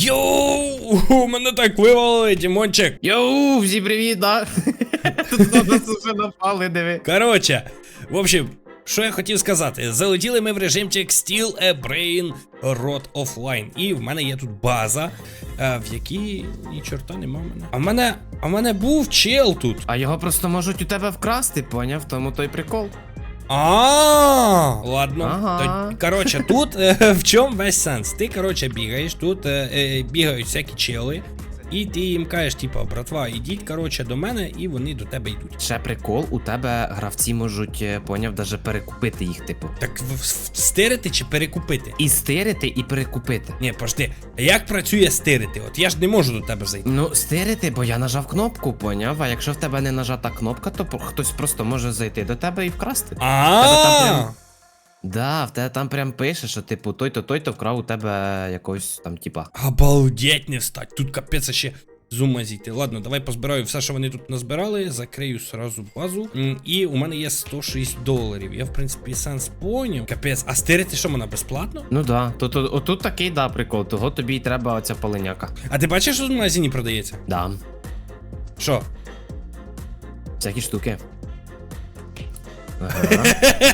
Йоу, мене так вивалили, Дімончик. Йоу, всі привіт, да? Тут на нас уже напали, диви. Коротше, в общем, що я хотів сказати, залетіли ми в режимчик Steel a Brain Rot Offline. І в мене є тут база, е, в якій ні чорта нема мене. А в мене. А в мене був чел тут. А його просто можуть у тебе вкрасти, поняв? Тому той прикол. А, ладно. Короче, коротше, тут е, в чому весь сенс? Ти, коротше, бігаєш, тут е, е, бігають всякі чели, і ти їм кажеш, типа, братва, ідіть, коротше, до мене, і вони до тебе йдуть. Ще прикол, у тебе гравці можуть, е, поняв, даже перекупити їх, типу. Так стирити чи перекупити? І стирити, і перекупити. Ні, пожди, а як працює стирити? От я ж не можу до тебе зайти. Ну, стирити, бо я нажав кнопку, поняв? А якщо в тебе не нажата кнопка, то хтось просто може зайти до тебе і вкрасти. А, Да, в тебе там прям пише, що типу той-то той-то вкрав у тебе якогось там, типа. обалдеть не встать. Тут капець ще зума зійти. Ладно, давай позбираю все, що вони тут назбирали, закрию сразу базу. М, І у мене є 106 доларів. Я, в принципі, сенс поняв. Капець, а стирити що вона безплатно? Ну да, тут, тут, отут такий да прикол, того тобі й треба оця полиняка. А ти бачиш, що в магазині продається? Да, Що? всякі штуки. Ага.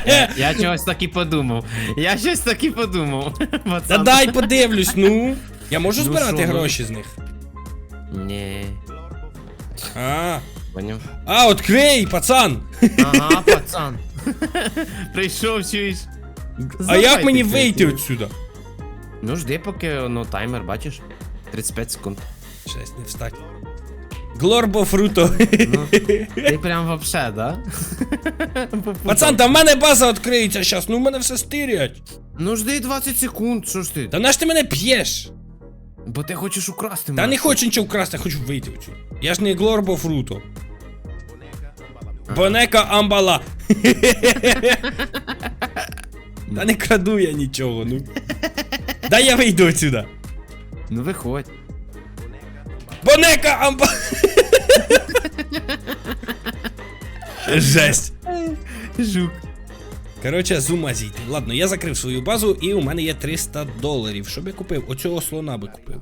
Я, я чогось так і подумав. Я щось так і подумав. Та пацан. дай подивлюсь, ну. Я можу Ну збирати що, ну? гроші з них. Ні. А, Поняв? а, открий, пацан! Ага, пацан. Прийшов, чуєш. А як мені вийти отсюда? Ну жди, поки ну, таймер, бачиш? 35 секунд. Щось не встать. Глорбо фруто. Ну, ти прям вообще, да? Пацан, та в мене база відкриється зараз, ну в мене все стирять. Ну жди 20 секунд, що ж ти? Та на ж ти мене п'єш? Бо ти хочеш украсти Та мене. не хочу нічого вкрасти, я хочу вийти отсюди. Я ж не Глорбо фруто. Бонека амбала. Та не краду я нічого, ну. Дай я вийду отсюда. Ну виходь. Бонека амба. Жесть. Жук. Коротше, з. Ладно, я закрив свою базу і у мене є 300 доларів. б я купив? Оцього слона би купив.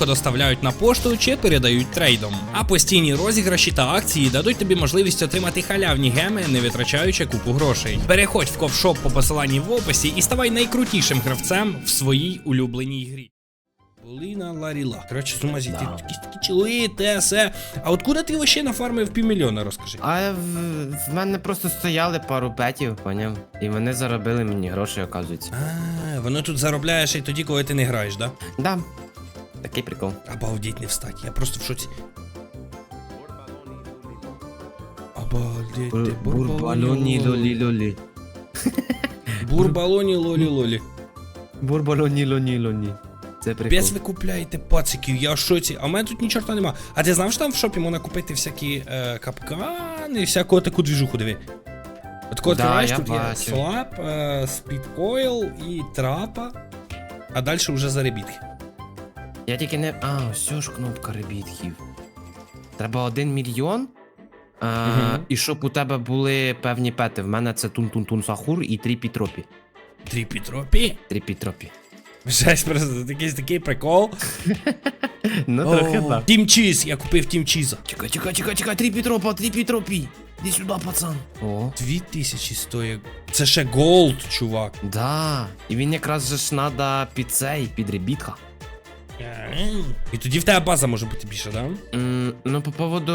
доставляють на пошту чи передають трейдом. А постійні розіграші та акції дадуть тобі можливість отримати халявні геми, не витрачаючи купу грошей. Переходь в ковшоп по посиланні в описі і ставай найкрутішим гравцем в своїй улюбленій грі. Поліна Ларіла. Коротше, з ума зійти. Да. Якісь такі чили, те, А от куди ти вообще нафармив півмільйона, розкажи. А в, в мене просто стояли пару петів, поняв? І вони заробили мені гроші, оказується. А, воно тут заробляє ще й тоді, коли ти не граєш, да? Да. Такий прикол. Обалдеть не встать, я просто в шоці. Обалдеть Бурбалоні лолі лолі. Бурбалоні лолі лолі. Бурбалоні лоні лоні. Це прикол. Без ви купляєте пациків, я в шоці. А в мене тут ні чорта нема. А ти знав, що там в шопі можна купити всякі е, капкани, всяку таку двіжуху, диви. От коли Да, я тут є слап, е, спідкойл і трапа. А далі вже заробітки. Я тільки не. А, ось ж кнопка ребітків. Треба один мільйон. А, Мгм. І щоб у тебе були певні пети. В мене це тун-тун-тун сахур і три пітропі. Три пітропі. Три пітропі. Жесть, просто такий, такий прикол. Ну, О, Тімчіз, я купив тімчіза. Чекай, чекай, чекай, чекай, три пітропа, три пітропі. Іди сюди, пацан. О. Дві тисячі стоїть. Це ще голд, чувак. Да. І він якраз же ж надо під цей, під ребітка. І тоді в тебе база може бути більше, да? М, ну, по поводу.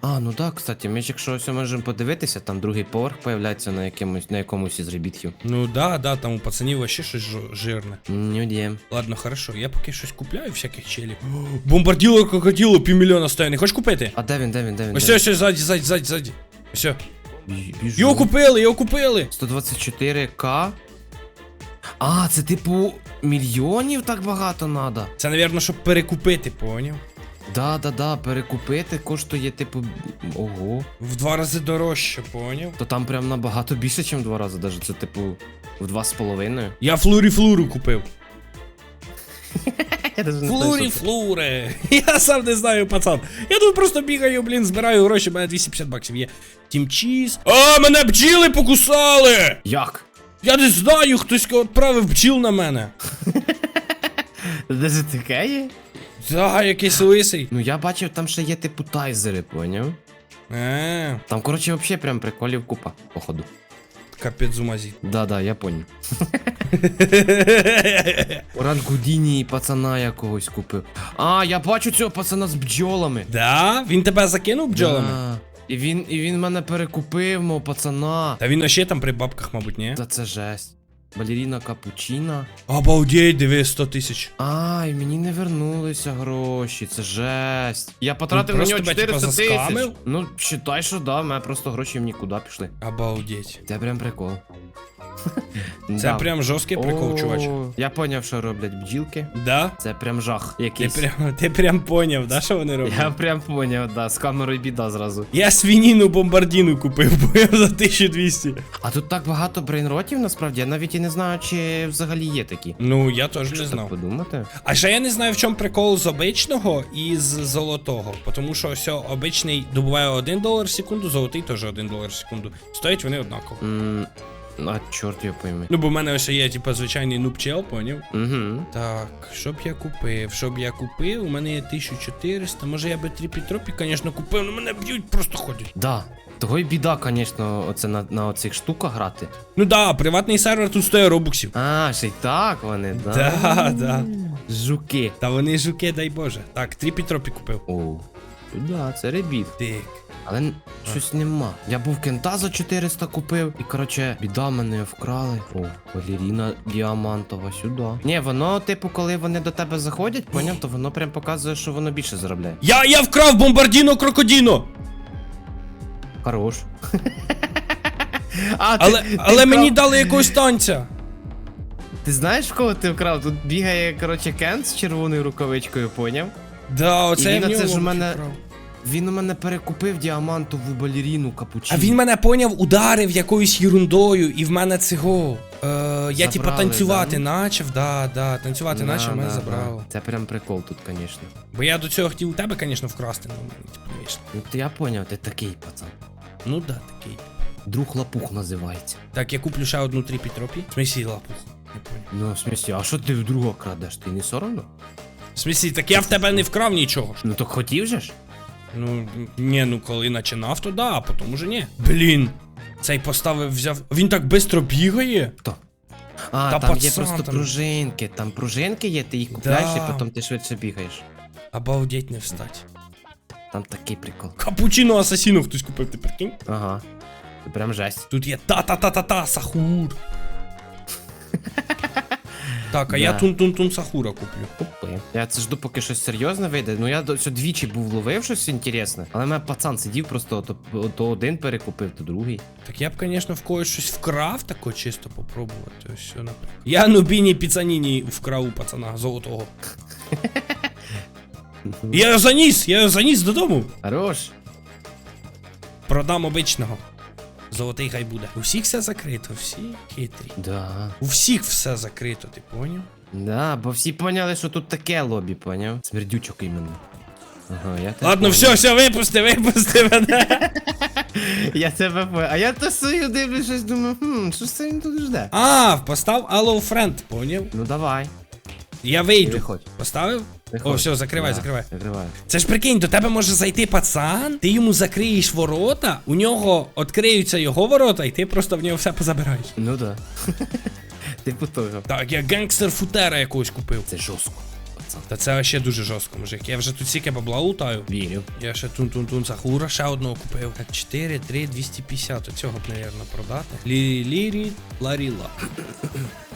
А, ну так, кстати, ми ж якщо ось можемо подивитися, там другий поверх появляється на якомусь, на якомусь із ребітків. Ну да, да, там у пацанів вообще щось жо- жирне. Ну, є. Ладно, хорошо, я поки щось купляю всяких челів. Бомбарділо крокодило півмільйона стоїть. Не хочеш купити? А де він, де він, де він? Ось, ось, ось, ззаді, ззаді, ззаді, ззаді. Ось. Його купили, його купили. 124к. А, це типу мільйонів так багато надо. Це, напевно, щоб перекупити, поняв? Да, да, да, перекупити коштує, типу. Ого. В два рази дорожче, поняв? То там прям набагато більше, ніж в два рази, даже це типу в два з половиною. Я флурі-флуру купив. Я даже Флурі флури. Я сам не знаю, пацан. Я тут просто бігаю, блін, збираю гроші, у мене 250 баксів є. Тімчіз. А, мене бджіли покусали! Як? Я не знаю, хтось відправив бджіл на мене. Де таке є? Да, якийсь лисий. Ну я бачив, там ще є типу тайзери, поняв? Е, Там, коротше, взагалі прям приколів купа, походу. капець зумазі. Да, да, я понял. Рангудіні пацана якогось купив. А, я бачу цього пацана з бджолами. Да? Він тебе закинув бджолами? Да. І він, і він мене перекупив, мов пацана. Та він ще там при бабках, мабуть, ні? Та це жесть. Балеріна капучина. Обалдеть, диви, 100 тисяч. Ай, мені не вернулися гроші, це жесть. Я потратив Він на нього 400 тисяч. Ну, считай, що да, в мене просто гроші в нікуди пішли. Обалдеть. Це прям прикол. Це прям жорсткий прикол, чувач. Я поняв, що роблять бджілки. Да? Це прям жах Ти прям, ти прям поняв, да, що вони роблять? Я прям поняв, да, з камерою біда зразу. Я свініну бомбардіну купив, бо я за 1200. А тут так багато брейнротів, насправді, я навіть і не знаю, чи взагалі є такі. Ну, я теж не знав. подумати? А ще я не знаю, в чому прикол з обичного і з золотого. Тому що ось обичний добуває 1 долар в секунду, золотий теж 1 долар в секунду. Стоять вони однаково. М, А, чорт його пойми. Ну, бо в мене ось є, типу, звичайний нубчел, поняв? Угу. Так, що б я купив? Що б я купив? У мене є 1400. Може я би тріпі-тропі, звісно, купив, але мене б'ють, просто ходять. Да. Того й біда, звісно, оце на, на оцих штуках грати. Ну да, приватний сервер тут стоїть робуксів. А, ще й так вони, да. Да, да. Жуки. Та вони жуки, дай Боже. Так, тріпі-тропі купив. О, да, це ребіт. Тик. Але н- щось нема. Я був кента за 400 купив, і коротше, біда мене вкрали. О, балеріна діамантова сюди. Ні, воно, типу, коли вони до тебе заходять, поняв, то воно прям показує, що воно більше заробляє. Я, я вкрав бомбардіно крокодіно! Хорош. а, Але, ти, але ти мені вкрав- дали якогось танця. Ти знаєш, кого ти вкрав? Тут бігає, коротше, кент з червоною рукавичкою, поняв? Да, оце І я він в оце нього ж у мене- вкрав. Він у мене перекупив діамантову балеріну капучино. А він мене поняв, ударив якоюсь ерундою, і в мене цього. Е, я типа Забрали, танцювати да? начав, да, да, танцювати Да, начав, мене да, забрало. Це прям прикол тут, звісно. Бо я до цього хотів у тебе, звісно, вкрасти, ну мені типу. Ну ти я поняв, ти такий пацан. Ну да, такий. Друг лапух називається. Так, я куплю ще одну тріпі-тропі. В смислі лапух. Не. Ну, в смысле, а що ти в друга крадеш? Ти не соромно? В смислі, так я в тебе не вкрав нічого ж. Ну так хотів же ж? Ну, ні, ну коли починав, то да, а потім уже ні. Блін. Цей поставив, взяв. Він так швидко бігає. Хто? А, Та там є пацан, просто там- пружинки. Там пружинки є, ти їх купляєш Да. і потім ти швидше бігаєш. Обалдеть не встать. Там такий прикол. Капучино асасіно хтось купив, ти прикинь? Ага. Це прям жесть. Тут є та-та-та-та-та, сахур. Так, а я Да. тун-тун-тун сахура куплю. Купи. Я це жду, поки щось серйозне вийде. Ну я до цього двічі був ловив щось інтересне. Але мене пацан сидів, просто то, то один перекупив, то другий. Так я б, звісно, в когось щось вкрав, тако чисто попробувати. Ось все, наприклад. Я Нубіні Піцаніні вкрав у пацана золотого. Я його заніс, я його заніс додому. Хорош. Продам обичного. Золотий хай буде. У всіх все закрито, всі хитрі. Да. У всіх все закрито, ти поняв? Да, бо всі поняли, що тут таке лобі, поняв? Смердючок іменно. Ага, я тебе Ладно, все, все, випусти, випусти мене. Я тебе понял. А я то свою дивлюсь, щось думаю, хм, що ж це він тут жде? А, постав Allow Friend, поняв? Ну давай. Я вийду. Поставив? О, все, закривай, Да, закривай. Закривай. Це ж прикинь, до тебе може зайти пацан, ти йому закриєш ворота, у нього відкриються його ворота, і ти просто в нього все позабираєш. Ну да. Типу того. Так, я гангстер футера якогось купив. Це жорстко. Та це ще дуже жорстко, мужик. Я вже тут стільки бабла лутаю. Вірю. Я ще тун-тун-тун Сахура ще одного купив. Так, 4, 3, 250. Оцього б, навірно, продати. Лірі, лірі, ларіла.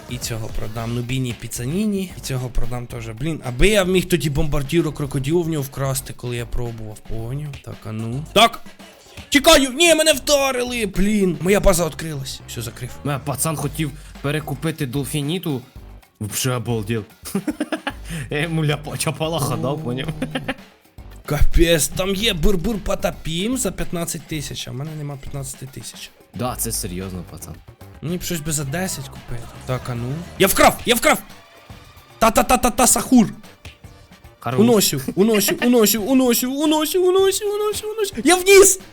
І цього продам Нубіні Піцаніні. І цього продам теж. Блін, аби я міг тоді бомбардіру в нього вкрасти, коли я пробував. Поняв? Так, а ну. Так! Тікаю! Ні, мене вдарили! Блін, моя база відкрилась. Все, закрив. Е, Пацан хотів перекупити Долфініту. Вже обалдел. Я йому дав, поняв. Капець, там є бурбур потапім за 15 тисяч, а в мене нема 15 тисяч. Да, це серйозно, пацан. Мені б щось би за 10 купити. Так, а ну. Я вкрав! Я вкрав! Та-та-та-та-та сахур! Хорош. Уносю, уносю, уносю, уносю, уносю, уносю, уносю, уносю. Я вніс!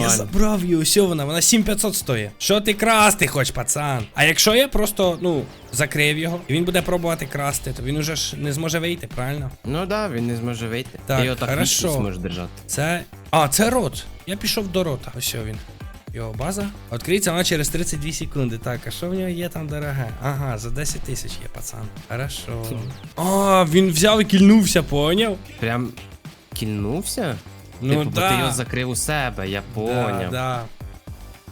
Я забрав її, ось вона, вона 7500 стоїть. Що ти красти хоч, пацан? А якщо я просто, ну, закрив його, і він буде пробувати красти, то він уже ж не зможе вийти, правильно? Ну да, він не зможе вийти. Так, Ти його так хорошо. вічно зможеш держати. Це. А, це рот. Я пішов до рота. Ось він. Його база. Відкриється вона через 32 секунди. Так, а що в нього є там дороге? Ага, за 10 тисяч є, пацан. Хорошо. А, він взяв і кільнувся, поняв? Прям кільнувся? Ну типу, бо ти його закрив у себе, я поняв. да.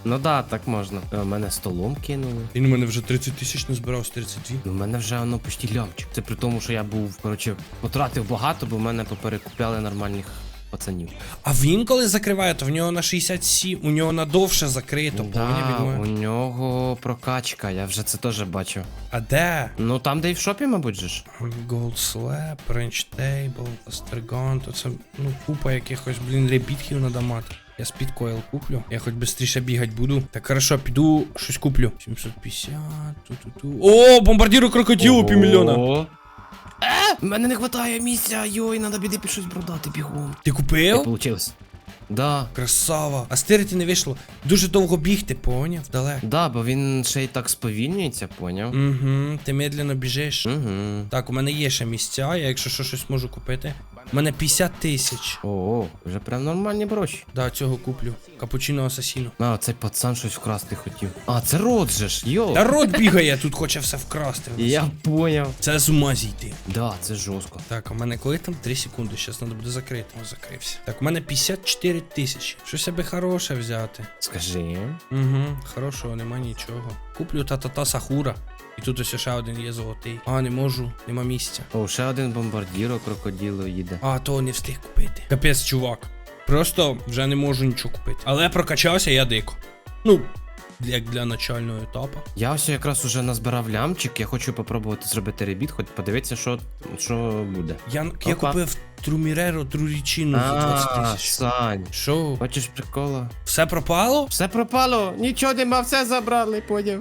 Ну да, так можна. Е, Мене столом кинули. Він у мене вже 30 тисяч назбирав з 32. Ну, мене вже воно почти лямчик. Це при тому, що я був, коротше, потратив багато, бо в мене поперекупляли нормальних пацанів. А він коли закриває, то в нього на 67, у нього на довше закрито, Да, від у нього прокачка, я вже це теж бачив. А де? Ну там, де і в шопі, мабуть же ж. Gold Slab, Range Table, Astragon, то це ну купа якихось, блін, ребітків надо мати. Я спідкойл куплю. Я хоч швидше бігати буду. Так хорошо, піду щось куплю. 750, ту-ту-ту. О, бомбардіру крокодилу півмільйона. Мене не вистачає місця, йой, треба біди під щось продати бігом. Ти купив? получилось? Да. Красава. А стирити не вийшло. Дуже довго бігти, поняв? Далеко. Да, бо він ще й так сповільнюється, поняв? Угу, ти медленно біжиш. Угу. Так, у мене є ще місця, я якщо що щось можу купити. У мене 50 тисяч. О, вже прям нормальні гроші. Да, цього куплю. Капучино асасіно. А, цей пацан щось вкрасти хотів. А, це рот же ж, йо. Та рот бігає, тут хоче все вкрасти. Я поняв. Це з ума зійти. Да, це жорстко. Так, а мене коли там 3 секунди, зараз треба буде закрити. О, закрився. Так, у мене 54 тисячі. Щось аби хороше взяти. Скажи. Угу, хорошого, нема нічого. Куплю та-та-та сахура. І тут ось ще один є золотий. А, не можу, нема місця. О, ще один бомбардіро крокоділо їде. А, то не встиг купити. Капець, чувак. Просто вже не можу нічого купити. Але прокачався я дико. Ну, як для начального етапу. Я ось якраз уже назбирав лямчик, я хочу попробувати зробити ребіт, хоч подивитися, що, що буде. Я, я Опа. купив Труміреро Трурічину за 20 А, тисяч. Сань. Що? Хочеш прикола? Все пропало? Все пропало, нічого нема, все забрали, поняв.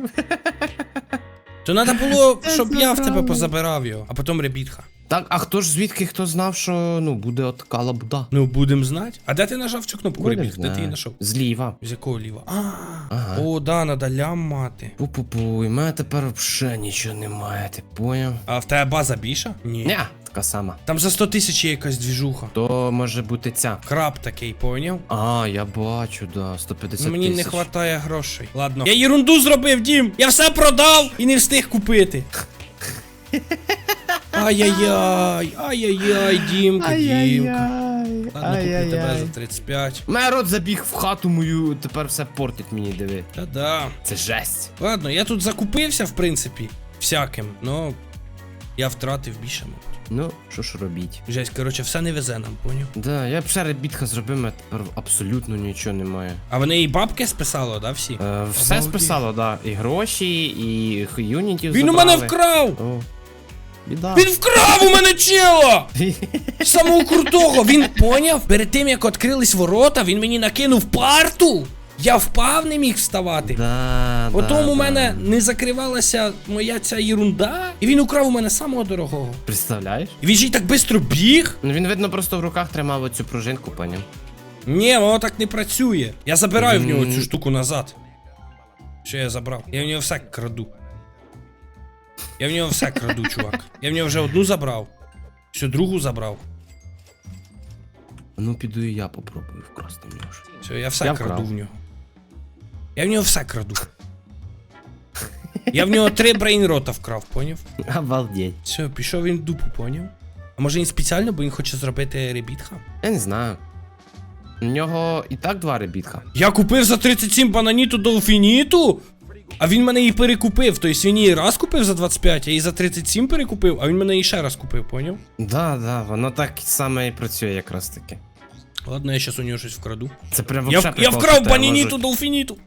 То треба було, щоб я в тебе позабирав його, а потім ребітха. Так, а хто ж звідки хто знав, що ну буде от калабуда? Ну, будем знати. А де ти нажав цю кнопку ребіт? Де ти її знайшов? Зліва. З якого ліва? А, Ага. о, да, надо лям мати. Пу-пу-пу, і мене тепер взагалі нічого немає, ти поняв? А в тебе база більша? Ні. Ня, така сама. Там за 100 тисяч є якась двіжуха. То може бути ця. Краб такий, поняв? А, я бачу, да, 150 Ну мені не вистачає грошей. Ладно. Я єрунду зробив, дім! Я все продав і не встиг купити. Ай-яй-яй, ай-яй-яй, Дімка, Дімка. Ладно, куплю тебе за 35. Мерот забіг в хату мою, тепер все портить мені, диви. Та-да. Це жесть. Ладно, я тут закупився, в принципі, всяким, но я втратив більше, мабуть. Ну, що ж робіть? Жесть, коротше, все не везе нам, поняв? Да, я б ще ребітка зробив, а тепер абсолютно нічого немає. А вони і бабки списало, да, всі? Е, все Обалдеть. списало, да. І гроші, і х- юнітів Він у забрали. мене вкрав! О, біда. Він вкрав у мене чела! Самого крутого, він поняв? Перед тим як відкрились ворота, він мені накинув парту. Я впав, не міг вставати. Да, Потім да, у мене да. не закривалася моя ця ерунда, і він украв у мене самого дорогого. Представляєш? І він же й так швидко біг. Ну він, видно, просто в руках тримав оцю пружинку, поняв. Ні, воно так не працює. Я забираю в нього цю штуку назад. Що я забрав? Я в нього все краду. Я в нього все краду, чувак. Я в нього вже одну забрав. Всю другу забрав. Ну піду і я попробую вкрасти в нього. щось. Все, я все Я краду вкрав. в нього. Я в нього все краду. Я в нього три брейнрота вкрав, поняв? Обалдеть. Все, пішов він в дупу, поняв? А може він спеціально, бо він хоче зробити ребітха? Я не знаю. У нього і так два ребітка. Я купив за 37 бананіту долфініту, а він мене її перекупив. Тобто він її раз купив за 25, а її за 37 перекупив, а він мене її ще раз купив, поняв? Да, да, воно так саме і працює якраз таки. Ладно, я щас у нього щось вкраду. Це прям Я, вообще я прикол, вкрав тебе банініту можуть- долфініту.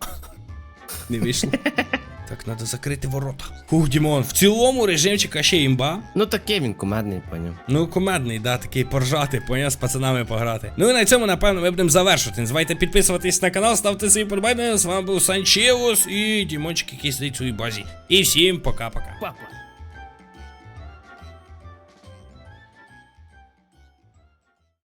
Не вийшло. Так, треба закрити ворота. Хух, Дімон, в цілому режимчика ще імба. Ну такий він кумедний, поняв. Ну, комедний, да, такий поржати, поняв, з пацанами пограти. Ну і на цьому, напевно, ми будемо завершувати. Не забувайте підписуватись на канал, ставте свої подобайки. З вами був Санчеус і Дімончик, який сидить у своїй базі. І всім пока-пока. Папа.